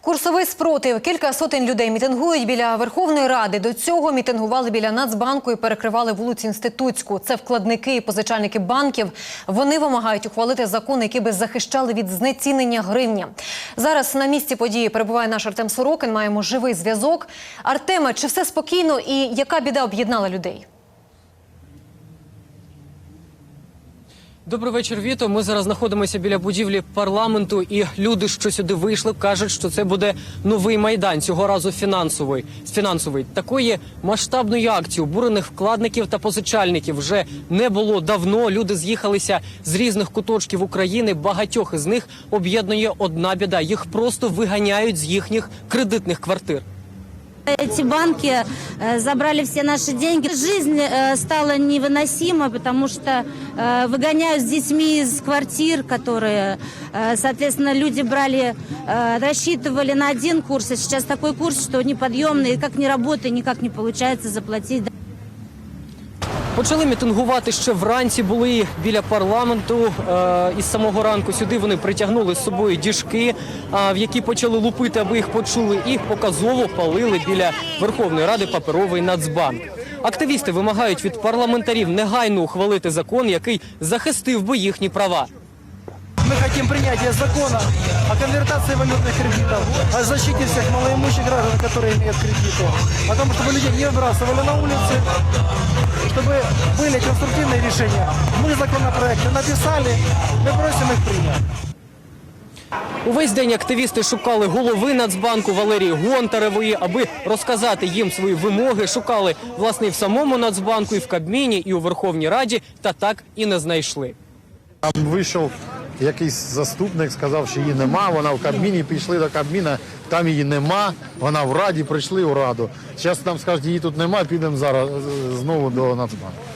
Курсовий спротив. Кілька сотень людей мітингують біля Верховної Ради. До цього мітингували біля Нацбанку і перекривали вулицю Інститутську. Це вкладники і позичальники банків. Вони вимагають ухвалити закон, який би захищали від знецінення гривня. Зараз на місці події перебуває наш Артем Сорокин. Маємо живий зв'язок. Артеме, чи все спокійно і яка біда об'єднала людей? Добрий вечір, Віто. Ми зараз знаходимося біля будівлі парламенту, і люди, що сюди вийшли, кажуть, що це буде новий майдан цього разу фінансовий. Фінансовий такої масштабної акції обурених вкладників та позичальників вже не було давно. Люди з'їхалися з різних куточків України. Багатьох із них об'єднує одна біда: їх просто виганяють з їхніх кредитних квартир. Эти банки э, забрали все наши деньги. Жизнь э, стала невыносима, потому что э, выгоняют с детьми из квартир, которые, соответственно, люди брали, рассчитывали на один курс, а сейчас такой курс, что неподъемный, как ни работай, никак не получается заплатить. Почали мітингувати ще вранці. Були біля парламенту. Е, із самого ранку сюди вони притягнули з собою діжки, е, в які почали лупити, аби їх почули, і показово палили біля Верховної Ради паперовий Нацбанк. Активісти вимагають від парламентарів негайно ухвалити закон, який захистив би їхні права. Мы хотим принятия закона о конвертации валютных кредитов, о защите всех малоимущих граждан, которые имеют кредиты, о том, чтобы людей не выбрасывали на улицы, чтобы были конструктивные решения. Мы законопроекты написали, мы просим их принять. Увесь день активісти шукали голови Нацбанку Валерії Гонтаревої, аби розказати їм свої вимоги. Шукали власне і в самому Нацбанку, і в Кабміні, і у Верховній Раді, та так і не знайшли. Там вийшов якийсь заступник, сказав, що її нема. Вона в Кабміні, пішли до Кабміна, там її нема. Вона в Раді, прийшли у Раду. Зараз нам скажуть, її тут нема, підемо зараз е, знову до Нацбанку.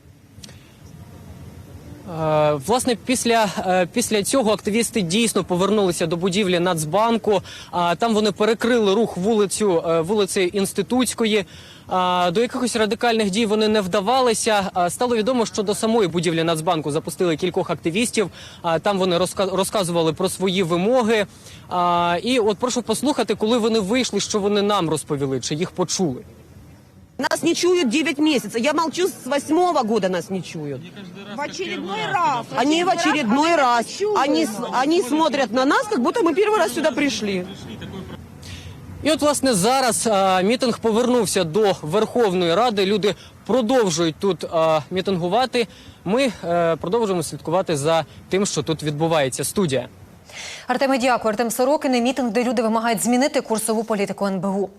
Е, Власне, після, е, після цього активісти дійсно повернулися до будівлі Нацбанку. А Там вони перекрили рух вулицю е, вулицею Інститутської. До якихось радикальних дій вони не вдавалися. Стало відомо, що до самої будівлі Нацбанку запустили кількох активістів. Там вони розка- розказували про свої вимоги. І от прошу послухати, коли вони вийшли, що вони нам розповіли, чи їх почули. Нас не чуют 9 месяцев. Я молчу с восьмого года нас не чуют. В очередной раз. Они в очередной раз. Они, с- они смотрят на нас, как будто мы первый раз сюда пришли. І от, власне, зараз а, мітинг повернувся до Верховної Ради. Люди продовжують тут а, мітингувати. Ми е, продовжуємо слідкувати за тим, що тут відбувається. Студія. Артеме, дякую. Артем Сорокин. і Мітинг, де люди вимагають змінити курсову політику НБУ.